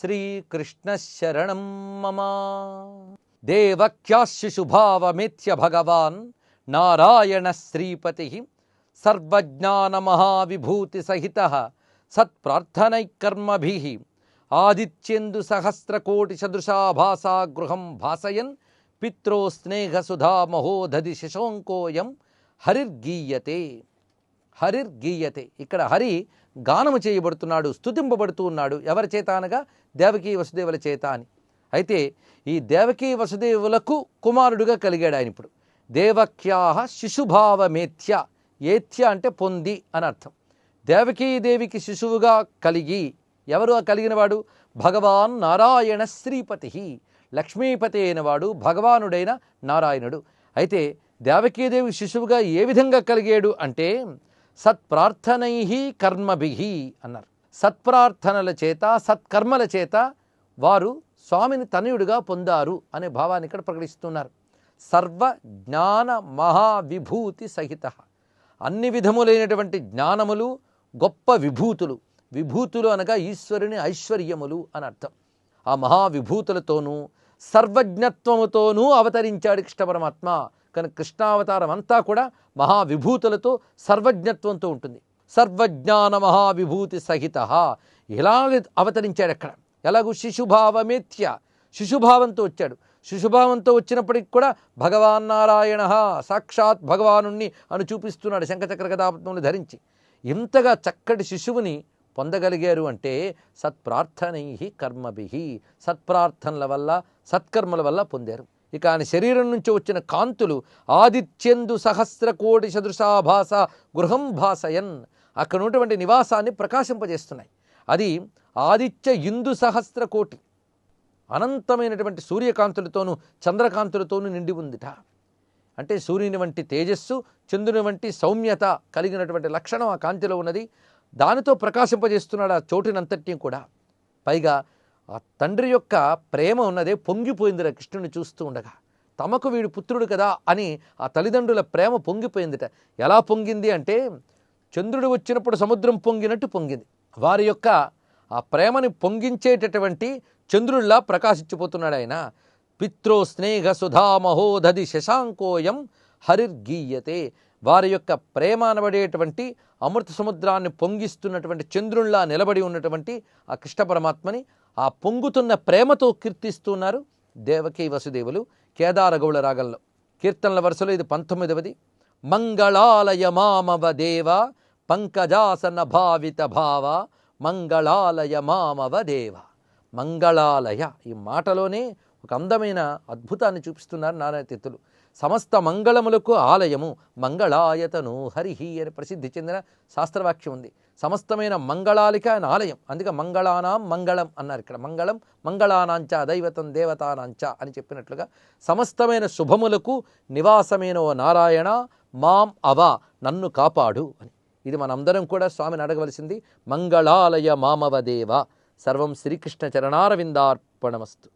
శ్రీకృష్ణశరణం మమ దేవక్యాశిశుభావమిత్య భగవాన్ నారాయణ శ్రీపతి సర్వజ్ఞానమహావిభూతిసహిత సత్ప్రార్థనైకర్మభి ఆదిత్యందు సహస్రకోటిసదృశాభాసా గృహం భాసయన్ పిత్రో స్నేహసుధామహోధది శశోంకోయం హరిర్గీయతే హరిర్ గీయతే. ఇక్కడ హరి గానము చేయబడుతున్నాడు స్తుతింపబడుతూ ఉన్నాడు. ఎవరి చేత అనగా? దేవకీ వసుదేవుల చేత అని. అయితే ఈ దేవకీ వసుదేవులకు కుమారుడుగా కలిగాడు ఆయన ఇప్పుడు. దేవక్యాహ శిశుభావమేథ్య ఏథ్య అంటే పొంది అని అర్థం. దేవకీదేవికి శిశువుగా కలిగి ఎవరు ఆ కలిగినవాడు? భగవాన్ నారాయణ శ్రీపతి లక్ష్మీపతి అయినవాడు భగవానుడైన నారాయణుడు. అయితే దేవకీదేవి శిశువుగా ఏ విధంగా కలిగాడు అంటే సత్ప్రార్థనై కర్మభి అన్నారు. సత్ప్రార్థనల చేత సత్కర్మల చేత వారు స్వామిని తనయుడిగా పొందారు అనే భావాన్ని ఇక్కడ ప్రకటిస్తున్నారు. సర్వ జ్ఞాన మహావిభూతి సహిత. అన్ని విధములైనటువంటి జ్ఞానములు గొప్ప విభూతులు. విభూతులు అనగా ఈశ్వరుని ఐశ్వర్యములు అని అర్థం. ఆ మహావిభూతులతోనూ సర్వజ్ఞత్వముతోనూ అవతరించాడు కృష్ణ పరమాత్మ. కనుక కృష్ణావతారం అంతా కూడా మహావిభూతులతో సర్వజ్ఞత్వంతో ఉంటుంది. సర్వజ్ఞాన మహావిభూతి సహిత. ఎలా అవతరించాడు అక్కడ. ఎలాగూ శిశుభావమేత్య శిశుభావంతో వచ్చాడు. శిశుభావంతో వచ్చినప్పటికి కూడా భగవాన్ నారాయణ సాక్షాత్ భగవానుణ్ణి అని చూపిస్తున్నాడు శంఖచక్ర గదాపత్మను ధరించి. ఇంతగా చక్కటి శిశువుని పొందగలిగారు అంటే సత్ప్రార్థనై కర్మభి. సత్ప్రార్థనల వల్ల సత్కర్మల వల్ల పొందారు. ఇక ఆయన శరీరం నుంచి వచ్చిన కాంతులు ఆదిత్యందు సహస్ర కోటి సదృశాభాస గృహం భాసయన్. అక్కడ ఉన్నటువంటి నివాసాన్ని ప్రకాశింపజేస్తున్నాయి. అది ఆదిత్య ఇందు సహస్ర కోటి అనంతమైనటువంటి సూర్యకాంతులతోనూ చంద్రకాంతులతోనూ నిండి ఉందిట. అంటే సూర్యుని వంటి తేజస్సు చంద్రుని వంటి సౌమ్యత కలిగినటువంటి లక్షణం ఆ కాంతిలో ఉన్నది. దానితో ప్రకాశింపజేస్తున్నాడు ఆ చోటినంతటిని కూడా. పైగా ఆ తండ్రి యొక్క ప్రేమ ఉన్నదే పొంగిపోయిందిరా కృష్ణుని చూస్తూ ఉండగా. తమకు వీడు పుత్రుడు కదా అని ఆ తల్లిదండ్రుల ప్రేమ పొంగిపోయిందిట. ఎలా పొంగింది అంటే చంద్రుడు వచ్చినప్పుడు సముద్రం పొంగినట్టు పొంగింది. వారి యొక్క ఆ ప్రేమని పొంగించేటటువంటి చంద్రుల్లా ప్రకాశించిపోతున్నాడు ఆయన. పిత్రో స్నేహ సుధామహోధది శశాంకోయం హరిర్గీయతే. వారి యొక్క ప్రేమ అనబడేటువంటి అమృత సముద్రాన్ని పొంగిస్తున్నటువంటి చంద్రుల్లా నిలబడి ఉన్నటువంటి ఆ కృష్ణ పరమాత్మని ఆ పొంగుతున్న ప్రేమతో కీర్తిస్తున్నారు దేవకీ వసుదేవులు కేదారగౌళ రాగంలో. కీర్తనల వరుసలో ఇది పంతొమ్మిదవది. మంగళాలయ మామవ దేవ పంకజాసన భావిత భావ మంగళాలయ మామవ దేవ. మంగళాలయ. ఈ మాటలోనే ఒక అందమైన అద్భుతాన్ని చూపిస్తున్నారు నారాయణ తీర్థులు. సమస్త మంగళములకు ఆలయము మంగళాయతను హరిహి అని ప్రసిద్ధి చెందిన శాస్త్రవాక్యం ఉంది. సమస్తమైన మంగళాలిక ఆయన ఆలయం. అందుకే మంగళానాం మంగళం అన్నారు ఇక్కడ. మంగళం మంగళానాంచ దైవతం దేవతానాంచ అని చెప్పినట్లుగా సమస్తమైన శుభములకు నివాసమైన ఓ నారాయణ మాం అవ నన్ను కాపాడు అని. ఇది మనందరం కూడా స్వామిని అడగవలసింది. మంగళాలయ మామవ దేవ. సర్వం శ్రీకృష్ణ చరణారవిందార్పణమస్తు.